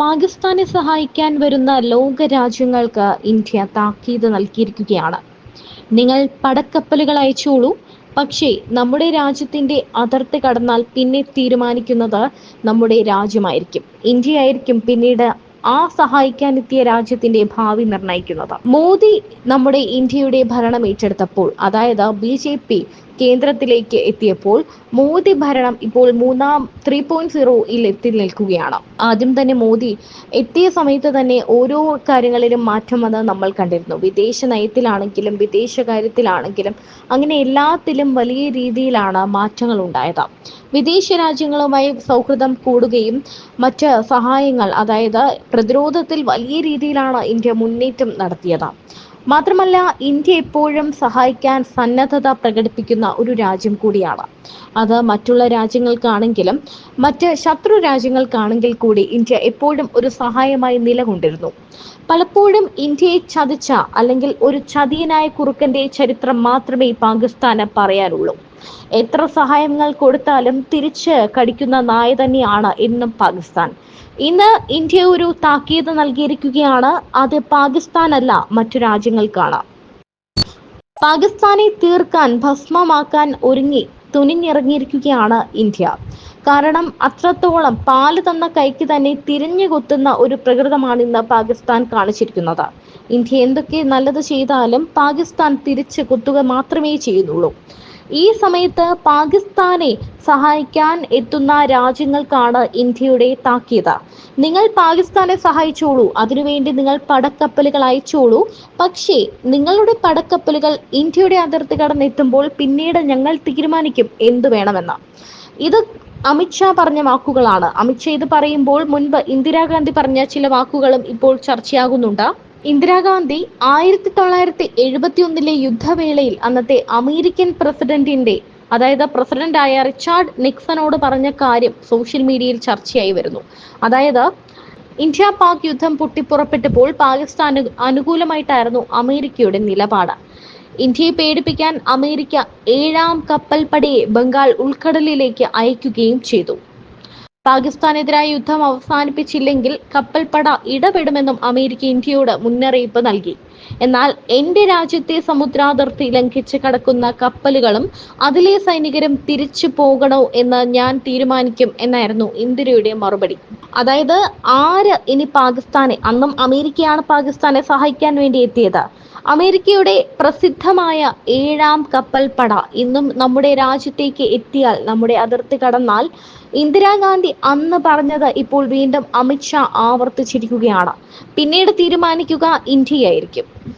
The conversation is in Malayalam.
പാകിസ്ഥാനെ സഹായിക്കാൻ വരുന്ന ലോക രാജ്യങ്ങൾക്ക് ഇന്ത്യ താക്കീത് നൽകിയിരിക്കുകയാണ്. നിങ്ങൾ പടക്കപ്പലുകൾ അയച്ചോളൂ. പക്ഷേ നമ്മുടെ രാജ്യത്തിന്റെ അതിർത്തി കടന്നാൽ പിന്നെ തീരുമാനിക്കുന്നത് നമ്മുടെ രാജ്യമായിരിക്കും. ഇന്ത്യ ആയിരിക്കും പിന്നീട് ആ സഹായിക്കാനെത്തിയ രാജ്യത്തിന്റെ ഭാവി നിർണയിക്കുന്നത്. മോദി നമ്മുടെ ഇന്ത്യയുടെ ഭരണം ഏറ്റെടുത്തപ്പോൾ അതായത് ബി ജെ പി കേന്ദ്രത്തിലേക്ക് എത്തിയപ്പോൾ മോദി ഭരണം ഇപ്പോൾ മൂന്നാം ത്രീ പോയിന്റ് സീറോയിൽ എത്തി നിൽക്കുകയാണ്. ആദ്യം തന്നെ മോദി എത്തിയ സമയത്ത് തന്നെ ഓരോ കാര്യങ്ങളിലും മാറ്റം വന്ന് നമ്മൾ കണ്ടിരുന്നു. വിദേശ നയത്തിലാണെങ്കിലും വിദേശകാര്യത്തിലാണെങ്കിലും അങ്ങനെ എല്ലാത്തിലും വലിയ രീതിയിലാണ് മാറ്റങ്ങൾ ഉണ്ടായത്. വിദേശ രാജ്യങ്ങളുമായി സൗഹൃദം കൂടുകയും മറ്റ് സഹായങ്ങൾ അതായത് പ്രതിരോധത്തിൽ വലിയ രീതിയിലാണ് ഇന്ത്യ മുന്നേറ്റം നടത്തിയത്. മാത്രമല്ല ഇന്ത്യ എപ്പോഴും സഹായിക്കാൻ സന്നദ്ധത പ്രകടിപ്പിക്കുന്ന ഒരു രാജ്യം കൂടിയാണ്. അത് മറ്റുള്ള രാജ്യങ്ങൾക്കാണെങ്കിലും മറ്റ് ശത്രു രാജ്യങ്ങൾക്കാണെങ്കിൽ കൂടി ഇന്ത്യ എപ്പോഴും ഒരു സഹായമായി നിലകൊണ്ടിരുന്നു. പലപ്പോഴും ഇന്ത്യയെ ചതിച്ച അല്ലെങ്കിൽ ഒരു ചതിയനായ കുറുക്കന്റെ ചരിത്രം മാത്രമേ പാകിസ്ഥാന് പറയാനുള്ളൂ. എത്ര സഹായങ്ങൾ കൊടുത്താലും തിരിച്ച് കടിക്കുന്ന നായ തന്നെയാണ് ഇന്നും പാകിസ്ഥാൻ. ഇന്ന് ഇന്ത്യ ഒരു താക്കീത് നൽകിയിരിക്കുകയാണ്. അത് പാകിസ്ഥാനല്ല മറ്റു രാജ്യങ്ങൾക്കാണ്. പാകിസ്ഥാനെ തീർക്കാൻ ഭസ്മമാക്കാൻ ഒരുങ്ങി തുനിഞ്ഞിറങ്ങിയിരിക്കുകയാണ് ഇന്ത്യ. കാരണം അത്രത്തോളം പാൽ തന്ന കൈക്ക് തന്നെ തിരിഞ്ഞു കുത്തുന്ന ഒരു പ്രകൃതമാണ് ഇന്ന് പാകിസ്ഥാൻ കാണിച്ചിരിക്കുന്നത്. ഇന്ത്യ എന്തൊക്കെ നല്ലത് ചെയ്താലും പാകിസ്ഥാൻ തിരിച്ചു കുത്തുക മാത്രമേ ചെയ്യുന്നുള്ളൂ. ഈ സമയത്ത് പാകിസ്ഥാനെ സഹായിക്കാൻ എത്തുന്ന രാജ്യങ്ങൾക്കാണ് ഇന്ത്യയുടെ താക്കീത്. നിങ്ങൾ പാകിസ്ഥാനെ സഹായിച്ചോളൂ അതിനുവേണ്ടി നിങ്ങൾ പടക്കപ്പലുകൾ അയച്ചോളൂ. പക്ഷേ നിങ്ങളുടെ പടക്കപ്പലുകൾ ഇന്ത്യയുടെ അതിർത്തി കടന്നെത്തുമ്പോൾ പിന്നീട് ഞങ്ങൾ തീരുമാനിക്കും എന്തു വേണമെന്ന്. ഇത് അമിത്ഷാ പറഞ്ഞ വാക്കുകളാണ്. അമിത്ഷാ ഇത് പറയുമ്പോൾ മുൻപ് ഇന്ദിരാഗാന്ധി പറഞ്ഞ ചില വാക്കുകളും ഇപ്പോൾ ചർച്ചയാകുന്നുണ്ട്. ഇന്ദിരാഗാന്ധി ആയിരത്തി തൊള്ളായിരത്തി എഴുപത്തി ഒന്നിലെ യുദ്ധവേളയിൽ അന്നത്തെ അമേരിക്കൻ പ്രസിഡന്റിന്റെ അതായത് പ്രസിഡന്റായ റിച്ചാർഡ് നിക്സനോട് പറഞ്ഞ കാര്യം സോഷ്യൽ മീഡിയയിൽ ചർച്ചയായി വരുന്നു. അതായത് ഇന്ത്യ പാക് യുദ്ധം പൊട്ടിപ്പുറപ്പെട്ടപ്പോൾ പാകിസ്ഥാന് അനുകൂലമായിട്ടായിരുന്നു അമേരിക്കയുടെ നിലപാട്. ഇന്ത്യയെ പേടിപ്പിക്കാൻ അമേരിക്ക ഏഴാം കപ്പൽപ്പടയെ ബംഗാൾ ഉൾക്കടലിലേക്ക് അയക്കുകയും ചെയ്തു. പാകിസ്ഥാനെതിരായ യുദ്ധം അവസാനിപ്പിച്ചില്ലെങ്കിൽ കപ്പൽപ്പട ഇടപെടുമെന്നും അമേരിക്ക ഇന്ത്യയോട് മുന്നറിയിപ്പ് നൽകി. എന്നാൽ എന്റെ രാജ്യത്തെ സമുദ്രാതിർത്തി ലംഘിച്ച് കടക്കുന്ന കപ്പലുകളും അതിലെ സൈനികരും തിരിച്ചു പോകണോ എന്ന് ഞാൻ തീരുമാനിക്കും എന്നായിരുന്നു ഇന്ദിരയുടെ മറുപടി. അതായത് ആര് ഇനി പാകിസ്ഥാനെ അന്നും അമേരിക്കയാണ് പാകിസ്ഥാനെ സഹായിക്കാൻ വേണ്ടി എത്തിയത്? അമേരിക്കയുടെ പ്രസിദ്ധമായ ഏഴാം കപ്പൽപ്പട ഇന്നും നമ്മുടെ രാജ്യത്തേക്ക് എത്തിയാൽ നമ്മുടെ അതിർത്തി കടന്നാൽ ഇന്ദിരാഗാന്ധി അന്ന് പറഞ്ഞത് ഇപ്പോൾ വീണ്ടും അമിത്ഷാ ആവർത്തിച്ചിരിക്കുകയാണ്. പിന്നീട് തീരുമാനിക്കുക ഇന്ത്യയായിരിക്കും.